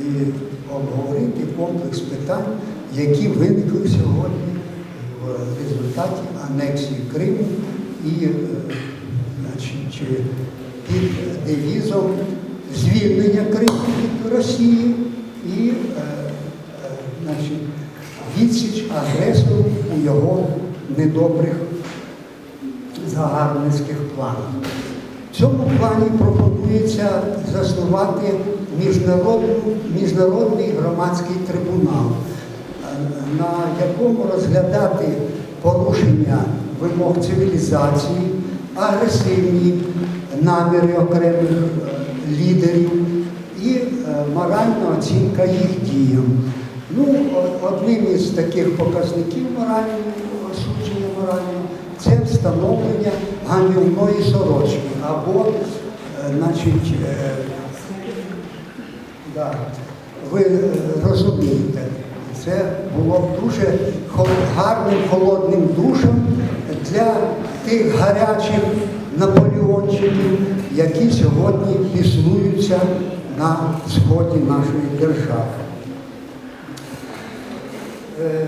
і обговорити комплекс питань, які виникли сьогодні в результаті анексії Криму і е, під девізом звільнення Криму від Росії і е, е, відсіч агресору у його недобрих загарбницьких планах. В цьому плані пропонується заснувати міжнародний громадський трибунал, на якому розглядати порушення вимог цивілізації, агресивні наміри окремих е, лідерів і е, моральна оцінка їх діям. Ну, одним із таких показників морального осудження морального це встановлення гамівної сорочки або, е, значить, е, да, ви е, розумієте, це було дуже гарним холодним душем для тих гарячих наполеончиків, які сьогодні біснуються на сході нашої держави. Е,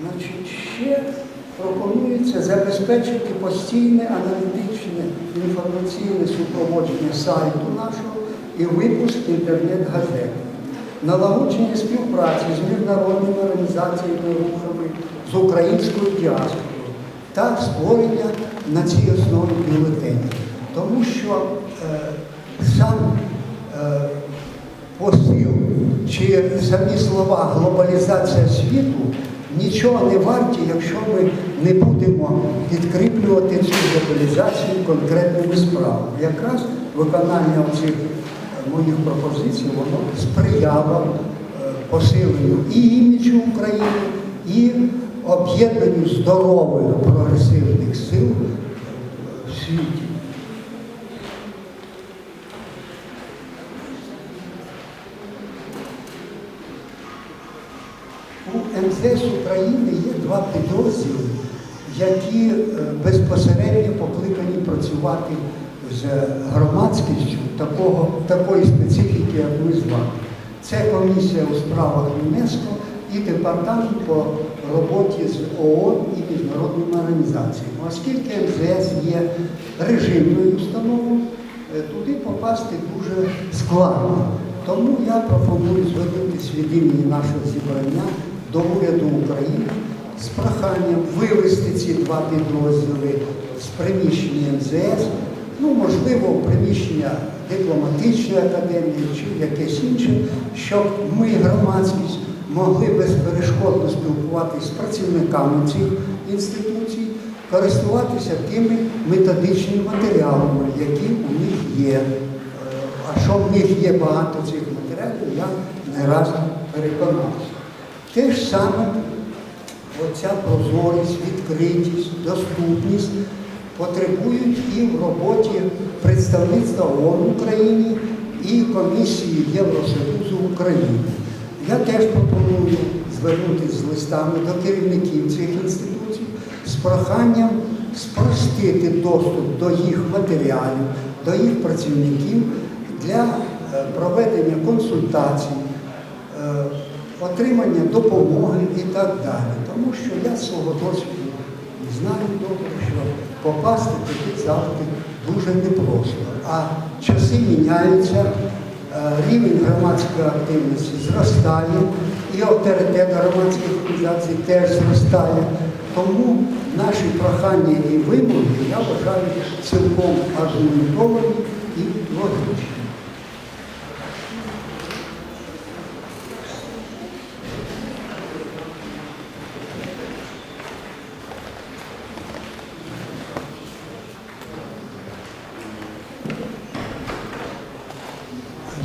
Значить, ще пропонується забезпечити постійне аналітичне інформаційне супроводження сайту нашого і випуск інтернет-газет, налагодження співпраці з міжнародними організаціями рухами з українською діаспорою та створення на цій основі бюлетенів. Тому що е, сам е, посил чи самі слова глобалізація світу нічого не варті, якщо ми не будемо підкріплювати цю глобалізацію конкретними справами. Якраз виконання цих моїх пропозицій воно сприяло е, посиленню і іміджу України, і об'єднанню здорових прогресивних сил в світі. У МЗС України є два підрозділи, які е, безпосередньо покликані працювати з громадськістю такого, такої специфіки, як ми з вами. Це комісія у справах ЮНЕСКО і департамент по роботі з ООН і міжнародними організаціями. Оскільки МЗС є режимною установою, е, туди попасти дуже складно. Тому я пропоную звернутися від імені нашого зібрання до уряду України з проханням вивести ці два підрозділи з приміщення МЗС, ну, можливо, приміщення дипломатичної академії чи якесь інше, щоб ми, громадськість, могли безперешкодно спілкуватися з працівниками цих інституцій, користуватися тими методичними матеріалами, які у них є. Е, А що в них є багато цих матеріалів, я не раз переконався. Те ж саме оця прозорість, відкритість, доступність потребують і в роботі представництва ООН в Україні і комісії Євросоюзу України. Я теж пропоную звернутися з листами до керівників цих інституцій з проханням спростити доступ до їх матеріалів, до їх працівників для е, проведення консультацій, отримання допомоги і так далі. Тому що я свого досвіду знаю добре, що попасти туди завжди дуже непросто. А часи міняються, е, рівень громадської активності зростає, і авторитет громадських організацій теж зростає. Тому наші прохання і вимоги я вважаю цілком аргументовані і логічні.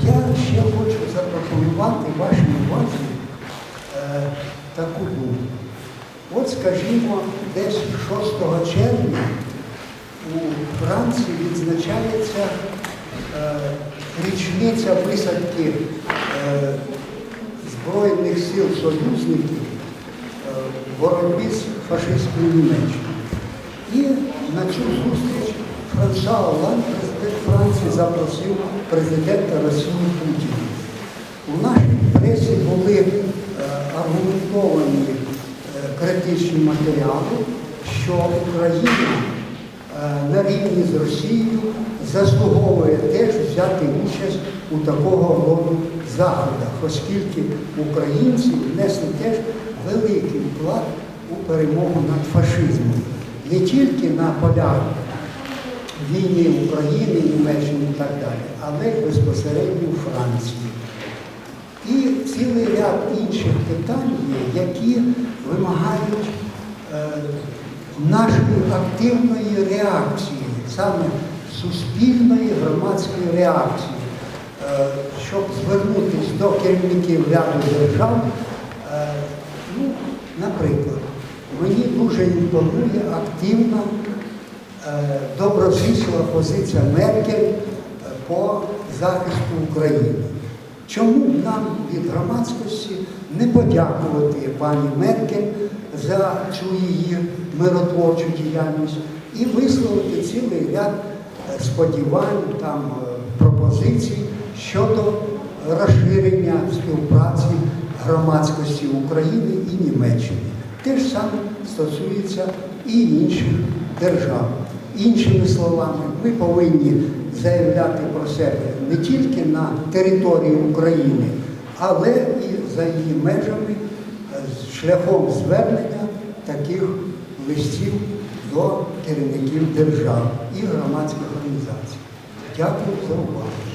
Я ще хочу запропонувати вашій увазі е, таку думку. От, скажімо, десь 6 червня у Франції відзначається е, річниця висадки е, Збройних сил союзників е, в боротьбі з фашистською Німеччиною. І на цю зустріч Франсуа Оланд, президент Франції, запросив президента Росії Путіна. У нашій пресі були е, аргументовані е, критичні матеріали, що Україна е, на рівні з Росією заслуговує теж взяти участь у такого роду заходах, оскільки українці внесли теж великий вклад у перемогу над фашизмом. Не тільки на полях війни України, Німеччини і так далі, але й безпосередньо у Франції. І цілий ряд інших питань є, які вимагають е, нашої активної реакції, саме суспільної громадської реакції, е, щоб звернутися до керівників ряду держав. Е, ну, наприклад, мені дуже імпонує активна е, доброзичлива позиція Меркель е, по захисту України. Чому б нам від громадськості не подякувати пані Меркель за цю її миротворчу діяльність і висловити цілий ряд е, сподівань, там, е, пропозицій щодо розширення співпраці громадськості України і Німеччини. Те ж саме стосується і інших держав. Іншими словами, ми повинні заявляти про себе не тільки на території України, але і за її межами шляхом звернення таких листів до керівників держав і громадських організацій. Дякую за увагу.